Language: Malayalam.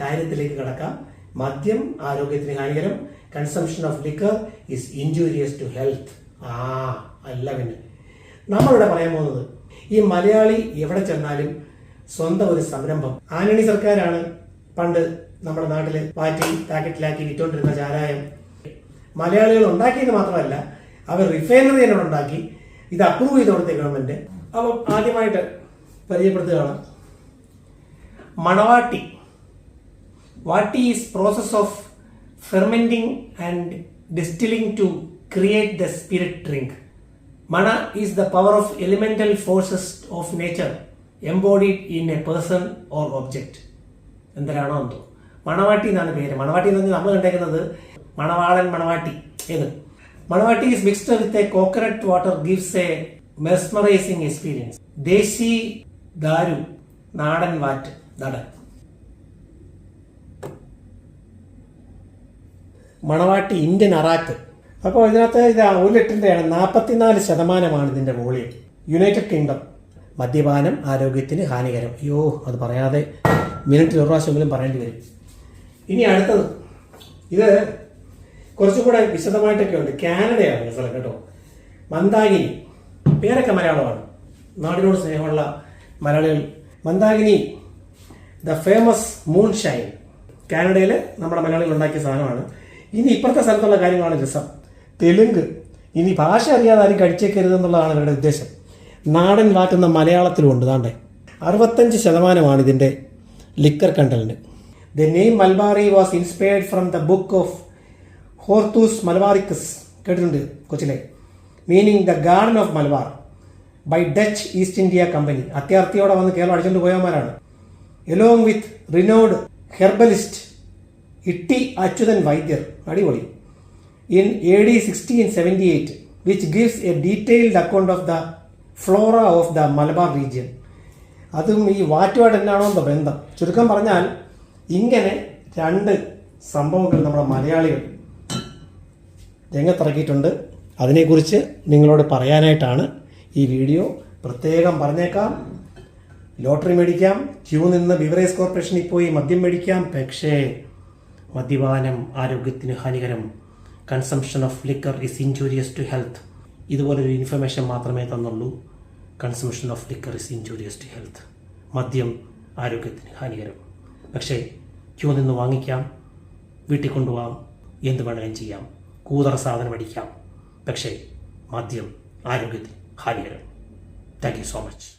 കാര്യത്തിലേക്ക് കടക്കാം. മദ്യം ആരോഗ്യത്തിന് ഹാനികരം. Consumption of liquor is injurious to health ആ അല്ല പിന്നെ. നമ്മളിവിടെ പറയാൻ പോകുന്നത് ഈ മലയാളി എവിടെ ചെന്നാലും സ്വന്തം ഒരു സംരംഭം. ആന്റണി സർക്കാരാണ് പണ്ട് നമ്മുടെ നാട്ടിൽ പാറ്റി പാക്കറ്റിലാക്കി വിറ്റോണ്ടിരുന്ന ചാരായം. മലയാളികൾ ഉണ്ടാക്കിയത് മാത്രമല്ല അവർ റിഫൈനറി തന്നെ ഉണ്ടാക്കി ഇത് അപ്രൂവ് ചെയ്ത് കൊടുത്ത ഗവൺമെന്റ് അപ്പം ആദ്യമായിട്ട് പരിചയപ്പെടുത്തുകയാണ് മണവാട്ടി. വാട്ടി is process of fermenting and distilling to create the spirit drink മണ is the power of elemental forces of nature embodied in a person or object എന്തരാണോ എന്തോ. മണവാട്ടി എന്നാണ് പേര്. മണവാട്ടി എന്ന് പറഞ്ഞാൽ നമ്മൾ കണ്ടേക്കുന്നത് മണവാളൻ മണവാട്ടി. ഏത്? മണവാട്ടി is mixed with a coconut water gives a mesmerising experience desi ദാരു നാടൻ വാറ്റ് നടൻ. മണവാട്ടി ഇന്ത്യൻ അറാക്ക്. അപ്പോൾ ഇതിനകത്ത് ഇത് ഒരു ലിറ്ററിന്റെയാണ് നാൽപ്പത്തിനാല് ശതമാനമാണ് ഇതിന്റെ വോളിയം. United kingdom. മദ്യപാനം ആരോഗ്യത്തിന് ഹാനികരം. അയ്യോ അത് പറയാതെ മിനിറ്റിൽ ഒരു പ്രാവശ്യമെങ്കിലും പറയേണ്ടി വരും. ഇനി അടുത്തത്. ഇത് കുറച്ചും കൂടെ വിശദമായിട്ടൊക്കെ ഉണ്ട് കാനഡയാണ് സ്ഥലം കേട്ടോ. മന്ദാകിനി. പേരൊക്കെ മലയാളമാണ്. നാടിനോട് സ്നേഹമുള്ള മലയാളികൾ. Mandakini the famous moonshine കാനഡയിൽ നമ്മുടെ മലയാളികൾ ഉണ്ടാക്കിയ സാധനമാണ്. ഇനി ഇപ്പുറത്തെ സ്ഥലത്തുള്ള കാര്യങ്ങളാണ് രസം. തെലുങ്ക്. ഇനി ഭാഷ അറിയാതെ ആരും കഴിച്ചേക്കരുത് എന്നുള്ളതാണ് ഇവരുടെ ഉദ്ദേശം. നാടൻ വാറ്റുന്ന മലയാളത്തിലുമുണ്ട് താണ്ടെ അറുപത്തഞ്ച് ശതമാനമാണ് ഇതിന്റെ liquor കണ്ടലിന് the name Malabari was inspired from the book of Hortus Malabaricus കേട്ടിട്ടുണ്ട് കൊച്ചിലെ. Meaning the garden of Malabar by Dutch East India company അത്യാർത്ഥിയോടെ വന്ന് കേരളം അടിച്ചുകൊണ്ട് പോയവന്മാരാണ്. Along with Rheede herbalist Itty Achuthan Vaidyar. അടിപൊളി. In A D sixteen seventy eight which gives a detailed account of the flora of the Malabar region അതും ഈ വാറ്റുമായിട്ട് എന്നാണോ എന്തോ ബന്ധം. ചുരുക്കം പറഞ്ഞാൽ ഇങ്ങനെ രണ്ട് സംഭവങ്ങൾ നമ്മുടെ മലയാളികൾ രംഗത്തിറക്കിയിട്ടുണ്ട്. അതിനെക്കുറിച്ച് നിങ്ങളോട് പറയാനായിട്ടാണ് ഈ വീഡിയോ പ്രത്യേകം പറഞ്ഞേക്കാം. ലോട്ടറി മേടിക്കാം ക്യൂ നിന്ന് ബിവറേജ് കോർപ്പറേഷനിൽ പോയി മദ്യം മേടിക്കാം പക്ഷേ മദ്യപാനം ആരോഗ്യത്തിന് ഹാനികരം. Consumption of liquor is injurious to health ഇതുപോലൊരു ഇൻഫർമേഷൻ മാത്രമേ തന്നുള്ളൂ. Consumption of liquor is injurious to health മദ്യം ആരോഗ്യത്തിന് ഹാനികരം. പക്ഷേ ക്യൂ നിന്ന് വാങ്ങിക്കാം. വീട്ടിൽ കൊണ്ടുപോകാം എന്ത് വേണമെങ്കിലും ചെയ്യാം. കൂതറ സാധനം അടിക്കാം. പക്ഷേ മദ്യം ആരോഗ്യത്തിന് ഹാനികരം. Thank you so much